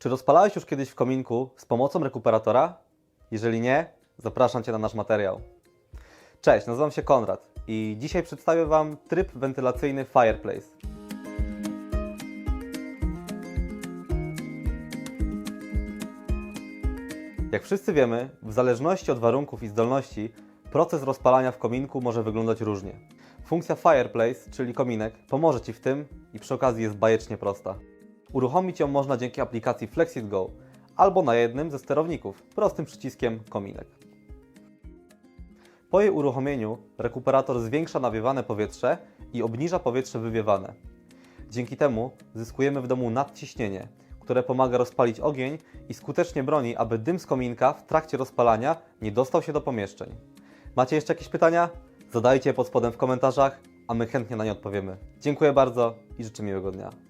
Czy rozpalałeś już kiedyś w kominku z pomocą rekuperatora? Jeżeli nie, zapraszam Cię na nasz materiał. Cześć, nazywam się Konrad i dzisiaj przedstawię Wam tryb wentylacyjny Fireplace. Jak wszyscy wiemy, w zależności od warunków i zdolności, proces rozpalania w kominku może wyglądać różnie. Funkcja Fireplace, czyli kominek, pomoże Ci w tym i przy okazji jest bajecznie prosta. Uruchomić ją można dzięki aplikacji Flexit Go albo na jednym ze sterowników, prostym przyciskiem kominek. Po jej uruchomieniu rekuperator zwiększa nawiewane powietrze i obniża powietrze wywiewane. Dzięki temu zyskujemy w domu nadciśnienie, które pomaga rozpalić ogień i skutecznie broni, aby dym z kominka w trakcie rozpalania nie dostał się do pomieszczeń. Macie jeszcze jakieś pytania? Zadajcie je pod spodem w komentarzach, a my chętnie na nie odpowiemy. Dziękuję bardzo i życzę miłego dnia.